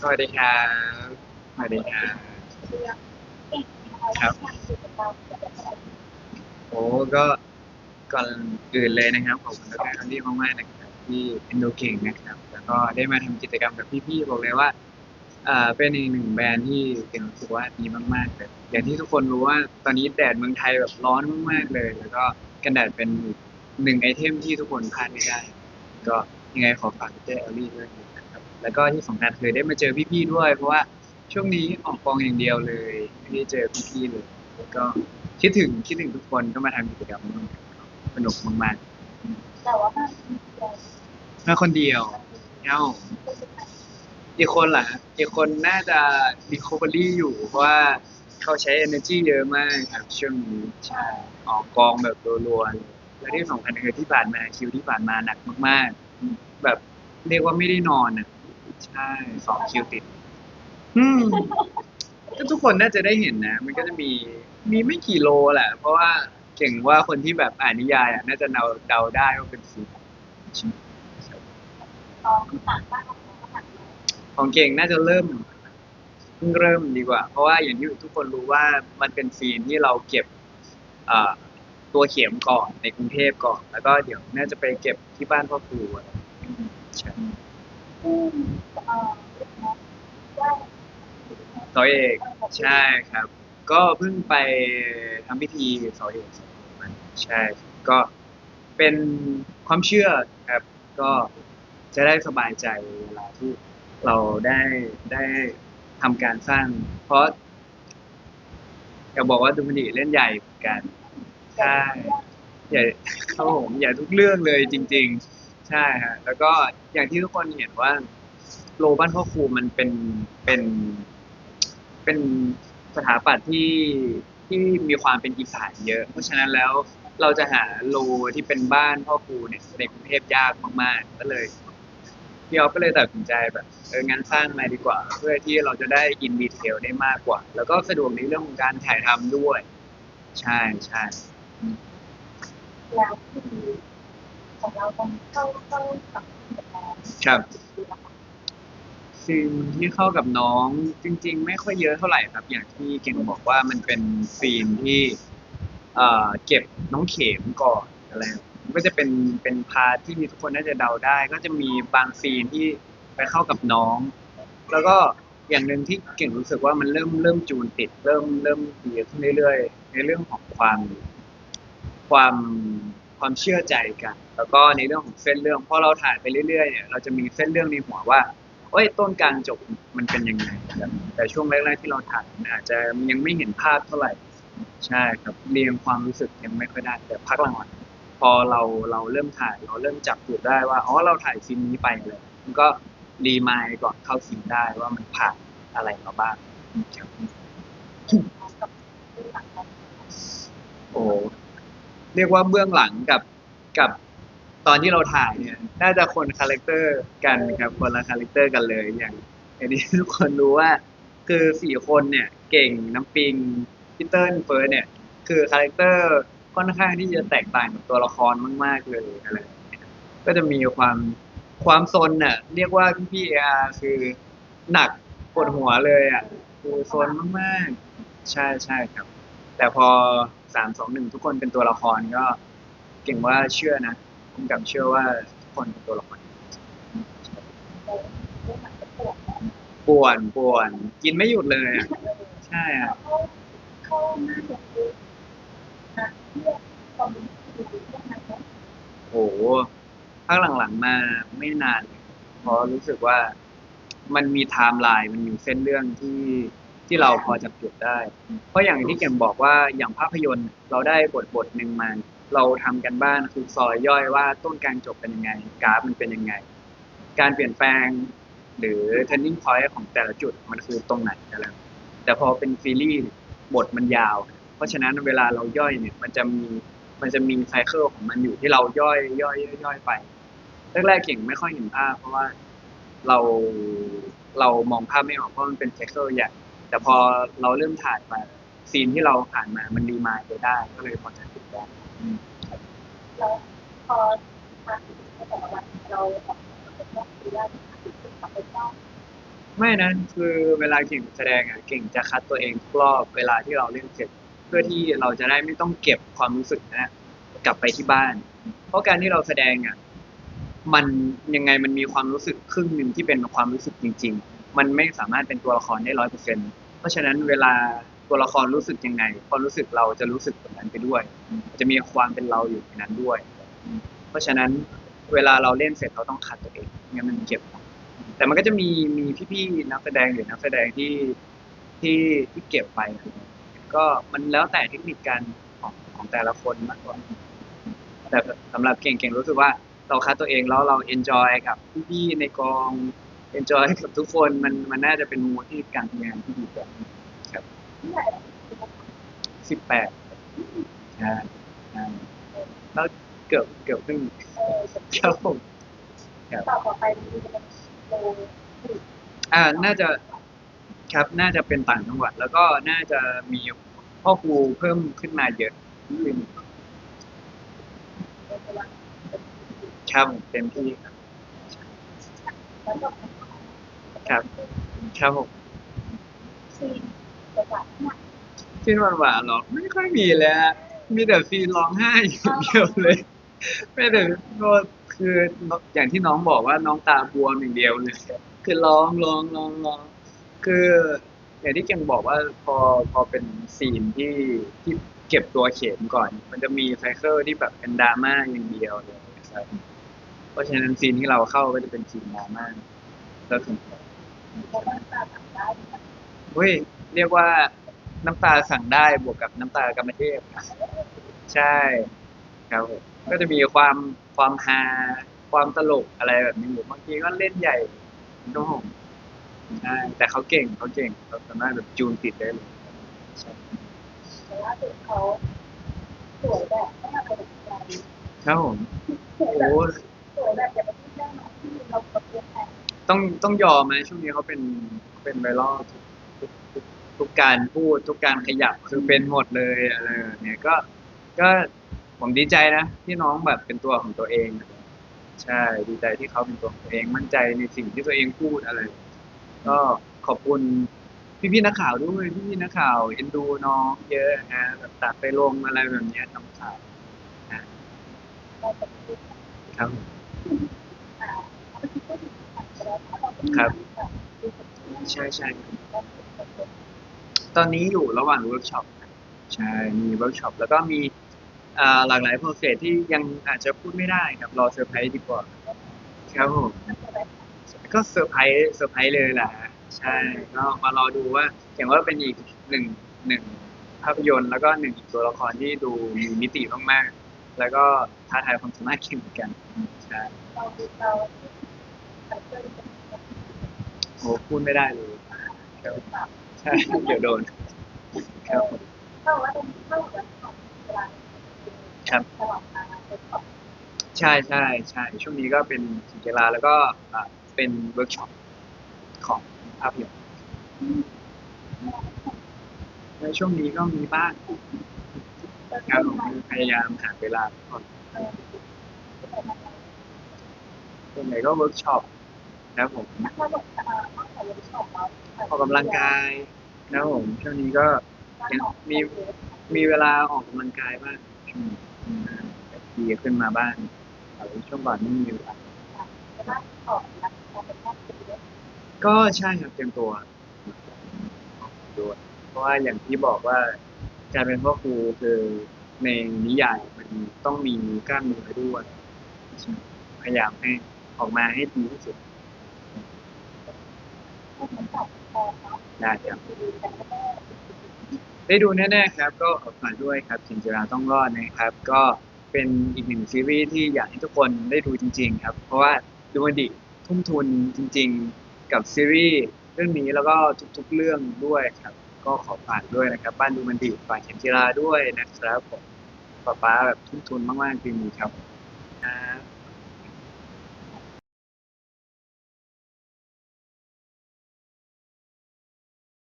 สวัสดีครับสวัสดีครับครับ โอ้ก็ก่อนอื่นเลยนะครับขอบคุณทุกท่านที่มากๆนะครับที่เอ็นดูเก่งนะครับ แล้วก็ได้มาทำกิจกรรมกับพี่ๆบอกเลยว่าอ่าเป็นอีกหนึ่งแบรนด์ที่เก่งรู้สึกว่าดีมากๆเลยอย่างที่ทุกคนรู้ว่าตอนนี้แดดเมืองไทยแบบร้อนมากๆเลย แล้วก็กันแดดเป็นอีกหนึ่งไอเทมที่ทุกคนพลาดไม่ได้ ก็ยังไงขอฝากเจอลลี่ด้วยนะครับ แล้วก็ที่สำคัญคือได้มาเจอพี่ๆด้วย เพราะว่าช่วงนี้ออกกองอย่างเดียวเลยไม่ได้เจอพี่ๆเลย แล้วก็คิดถึงคิดถึงทุกคนก็มาทำกิจกรรมร่วมกันครับสนุกมากแต่ว่ามันมีเดียวๆมาคนเดียวเอ้าอีกคนล่ะฮะอีกคนน่าจะ recovery อยู่เพราะว่าเขาใช้ energy เยอะมากครับช่วงนี้ใช่ออกกองแบบรัวๆเลยและที่สำคัญคือที่ผ่านมาคิวที่ผ่านมาหนักมากๆ แบบเรียกว่าไม่ได้นอนอะ ใช่สองคิวติด อืมก็ทุกคนน่าจะได้เห็นนะ มันก็จะมีมีไม่กี่โลแหละ เพราะว่าเก่งว่าคนที่แบบอ่านนิยายอะน่าจะเดาเดาได้ว่าเป็นสีน้องต่างบ้านของน้องต่างของเก่งน่าจะเริ่มเพิ่งเริ่มดีกว่า เพราะว่าอย่างที่ทุกคนรู้ว่ามันเป็นซีนที่เราเก็บอ่าตัวเข็มก่อนในกรุงเทพก่อน แล้วก็เดี๋ยวน่าจะไปเก็บที่บ้านพ่อครูอะใช่าต่อเอกใช่ครับ ก็เพิ่งไปทำพิธีสอเอกมาใช่ก็เป็นความเชื่อครับ ก็จะได้สบายใจเวลาที่เราได้ได้ทำการสร้าง เพราะอยากบอกว่าดูมันดีเล่นใหญ่เหมือนกันใช่ใหญ่ครับผมใหญ่ทุกเรื่องเลยจริง ๆ ใช่ฮะแล้วก็อย่างที่ทุกคนเห็นว่าโลบ้านพ่อครูมันเป็นเป็นเป็นสถาปัตย์ที่ที่มีความเป็นอีสานเยอะ เพราะฉะนั้นแล้วเราจะหาโลที่เป็นบ้านพ่อครูเนี่ยในกรุงเทพยากมากๆก็เลยพี่ออฟก็เลยตัดสินใจแบบเอองั้นสร้างมาดีกว่า เพื่อที่เราจะได้อินดีเทลได้มากกว่า แล้วก็สะดวกในเรื่องของการถ่ายทำด้วย ใช่ใช่แล้วคือ ของเราต้องเข้าเข้ากับแบบนั้นครับ ซีนที่เข้ากับน้องจริง ๆ ไม่ค่อยเยอะเท่าไหร่ครับ อย่างที่เก่งบอกว่ามันเป็นซีนที่เอ่อเก็บน้องเข็มก่อนอะไรมันก็จะเป็นเป็นพาร์ทที่มีทุกคนน่าจะเดาได้ ก็จะมีบางซีนที่ไปเข้ากับน้อง แล้วก็อย่างหนึ่งที่เก่งรู้สึกว่ามันเริ่มเริ่มจูนติด เริ่มเริ่มดีขึ้นเรื่อยๆ ในเรื่องของความความ ความเชื่อใจกัน แล้วก็ในเรื่องของเส้นเรื่องพอเราถ่ายไปเรื่อยๆเนี่ยเราจะมีเส้นเรื่องในหัวว่าเอ้ยต้นกลางจบมันเป็นยังไงครับแต่ช่วงแรกๆที่เราถ่ายมันอาจจะยังไม่เห็นภาพเท่าไหร่ ใช่ครับเรียงความรู้สึกยังไม่ค่อยได้แต่พักหลังๆพอเราเราเริ่มถ่ายเราเริ่มจับจุดได้ว่าอ๋อเราถ่ายซีนนี้ไปเลยมันก็รีมายก่อนเข้าซีนได้ว่ามันผ่านอะไรมาบ้างครับกับที่หลังกันโอ้ เรียกว่าเบื้องหลังกับกับตอนที่เราถ่ายเนี่ย น่าจะคนคาแรคเตอร์กันครับคนละคาแรคเตอร์กันเลยอย่างอย่างที่ทุกคนรู้ว่า คือสี่คนเนี่ย เก่งน้ำปิงพีเติ้ลเฟิร์สเนี่ย คือคาแรคเตอร์ค่อนข้างที่จะแตกต่างกับตัวละครมากๆเลยอะไรก็จะมีความความซนน่ะเรียกว่าพี่เออาคือหนักปวดหัวเลยอะคือซนมากๆ ใช่ใช่ครับ แต่พอ สามสองหนึ่งทุกคนเป็นตัวละครก็ เก่งว่าเชื่อนะผมกับเชื่อว่าทุกคนเป็นตัวละครปวดป่วนป่วน กินไม่หยุดเลยอะใช่อะเข้ห่างนั้นเนาะโอ้โหภาคหลังๆมาไม่นานเพราะรู้สึกว่ามันมีไทม์ไลน์มันมีเส้นเรื่องที่ ที่เราพอจับจุดได้ เพราะอย่างที่เก่งบอกว่าอย่างภาพยนตร์เราได้บทบทหนึ่งมาเราทำกันบ้านคือซอยย่อยว่าต้นกลางจบเป็นยังไงกราฟมันเป็นยังไง การเปลี่ยนแปลง หรือ turning point ของแต่ละจุดมันคือตรงไหนอะไรแต่พอเป็นซีรีส์บทมันยาว เพราะฉะนั้นเวลาเราย่อยเนี่ยมันจะมีมันจะมีไซเคิลของมันอยู่ที่เราย่อยย่อยย่อยย่อยไปแรกๆเก่งไม่ค่อยเห็นภาพเพราะว่าเราเรามองภาพไม่ออกเพราะมันเป็นไซเคิลใหญ่ แต่พอเราเริ่มถ่ายไปซีนที่เราผ่านมามันรีมายไปได้ ก็เลยพอจะติดได้แล้วพอทางแต่ละวันเราออกมาเป็นว่าคือว่าเป็นกับเป็นเจ้าไม่นะคือเวลาเก่งแสดงอะเก่งจะคัดตัวเองรอบเวลาที่เราเล่นเสร็จ เพื่อที่เราจะได้ไม่ต้องเก็บความรู้สึกนะกลับไปที่บ้าน เพราะการที่เราแสดงอะมันยังไงมันมีความรู้สึกครึ่งหนึ่งที่เป็นความรู้สึกจริง ๆ มันไม่สามารถเป็นตัวละครได้ร้อยเปอร์เซ็นเพราะฉะนั้นเวลาตัวละครรู้สึกยังไงความรู้สึกเราจะรู้สึกแบบนั้นไปด้วย จะมีความเป็นเราอยู่ในนั้นด้วย เพราะฉะนั้นเวลาเราเล่นเสร็จเราต้องคัดตัวเองไม่งั้นมันเก็บ แต่มันก็จะมีมีพี่ๆนักแสดงหรือนักแสดงที่ที่ที่เก็บไป ก็มันแล้วแต่เทคนิคการของของแต่ละคนมากกว่า แต่สำหรับเก่งเก่งรู้สึกว่าเราคัดตัวเองแล้วเราเอนจอยกับพี่ๆในกอง เอนจอยกับทุกคนมันมันน่าจะเป็นมูที่การทำงานที่ดีกว่าที่ไหนสิบแปดใช่ใช่แล้วเกือบเกือบครึ่งเออครับผมต่อไปมันจะเป็นโลอ่าน่าจะครับน่าจะเป็นต่างจังหวัด แล้วก็น่าจะมีพ่อครูเพิ่มขึ้นมาเยอะขึ้นครับเต็มที่ครับ ครับ ครับผมซีนจะจัดหนักซีนหวานๆหรอ ไม่ค่อยมีเลยฮะมีแต่ซีนร้องไห้อย่างเดียวเลย ไม่แต่ก็คืออย่างที่น้องบอกว่าน้องตาบวมอย่างเดียวเลย คือร้องร้องร้องร้อง คืออย่างที่เก่งบอกว่าพอพอเป็นซีนที่ที่เก็บตัวเข็มก่อน มันจะมีไซเคิลที่แบบเป็นดราม่าอย่างเดียวเลยครับ เพราะฉะนั้นซีนที่เราเข้าก็จะเป็นซีนดราม่าแล้วถึง เฮ้ยเรียกว่าน้ำตาสั่งได้บวกกับน้ำตากรรมเทพครับใช่ครับผมก็จะมีความความฮาความตลกอะไรแบบนี้อยู่บางทีก็เล่นใหญ่ก็ผมใช่แต่เขาเก่งเขาเก่งเขาสามารถแบบจูนติดได้เลยใช่แต่ว่าคือเขาสวยแบบไม่อะไรแบบใจครับผมโอ้สวยแบบจะเป็นที่แน่นอนที่เราประกวดแต่ ต้องต้องยอมไหมช่วงนี้เขาเป็นเป็นไวรัลทุกทุกทุกการพูดทุกการขยับคือเป็นหมดเลยอะไรแบบเนี้ยก็ก็ผมดีใจนะที่น้องแบบเป็นตัวของตัวเอง ใช่ดีใจที่เขาเป็นตัวของตัวเองมั่นใจในสิ่งที่ตัวเองพูดอะไร ก็ขอบคุณพี่ๆนักข่าวด้วยพี่ๆนักข่าวเอ็นดูน้องเยอะนะแบบตัดไปลงอะไรแบบเนี้ยทำข่าวเราจะครับ ครับ ใช่ใช่ตอนนี้อยู่ระหว่างเวิร์กช็อปครับใช่มีเวิร์กช็อปแล้วก็มีอ่าหลากหลายโปรเซสที่ยังอาจจะพูดไม่ได้ครับรอเซอร์ไพรส์ดีกว่าครับผมก็เซอร์ไพรส์เซอร์ไพรส์เลยแหละใช่ก็มารอดูว่าอย่างว่าเป็นอีกหนึ่งหนึ่งภาพยนตร์แล้วก็หนึ่งอีกตัวละครที่ดูมีมิติมากๆ แล้วก็ท้าทายความสามารถเก่งเหมือนกันใช่ โอ้พูดไม่ได้เลยครับใช่เดี๋ยวโดนครับผมเข้าว่าเป็นเข้ากับของเวลาครับใช่ใช่ใช่ช่วงนี้ก็เป็นสินกีฬาแล้วก็อ่าเป็นเวิร์กช็อปของภาพยนตร์ในช่วงนี้ก็มีบ้างครับผมพยายามหาเวลาก่อนส่วนใหญ่ก็เวิร์กช็อป ครับผมถ้าบอกอ่าต้องใส่เวิร์กช็อปแล้วออกกำลังกายนะครับผมช่วงนี้ก็ยังมีมีเวลาออกกำลังกายบ้างช่วงนี้อืมดีขึ้นมาบ้างแต่ว่าช่วงก่อนไม่มีเวลาออกนะพอเป็นภาพเป็นเรื่องก็ใช่ครับเตรียมตัวด้วยเพราะว่าอย่างที่บอกว่าการเป็นพ่อครูคือในนิยายมันต้องมีกล้ามเนื้อด้วยพยายามให้ออกมาให้ดีที่สุด เหมือนกับพอเนาะ ได้ครับได้ดูแน่ๆครับ ก็ฝากด้วยครับสินจราต้องรอดนะครับ ก็เป็นอีกหนึ่งซีรีส์ที่อยากให้ทุกคนได้ดูจริง ๆ ครับ เพราะว่าดูมันดิทุ่มทุนจริง ๆ กับซีรีส์เรื่องนี้แล้วก็ทุกๆเรื่องด้วยครับ ก็ขอฝากด้วยนะครับ บ้านดูมันดิฝากเข็มจิราด้วยนะครับผมป๊าป๊าแบบทุ่มทุนมากๆจริงๆครับครับ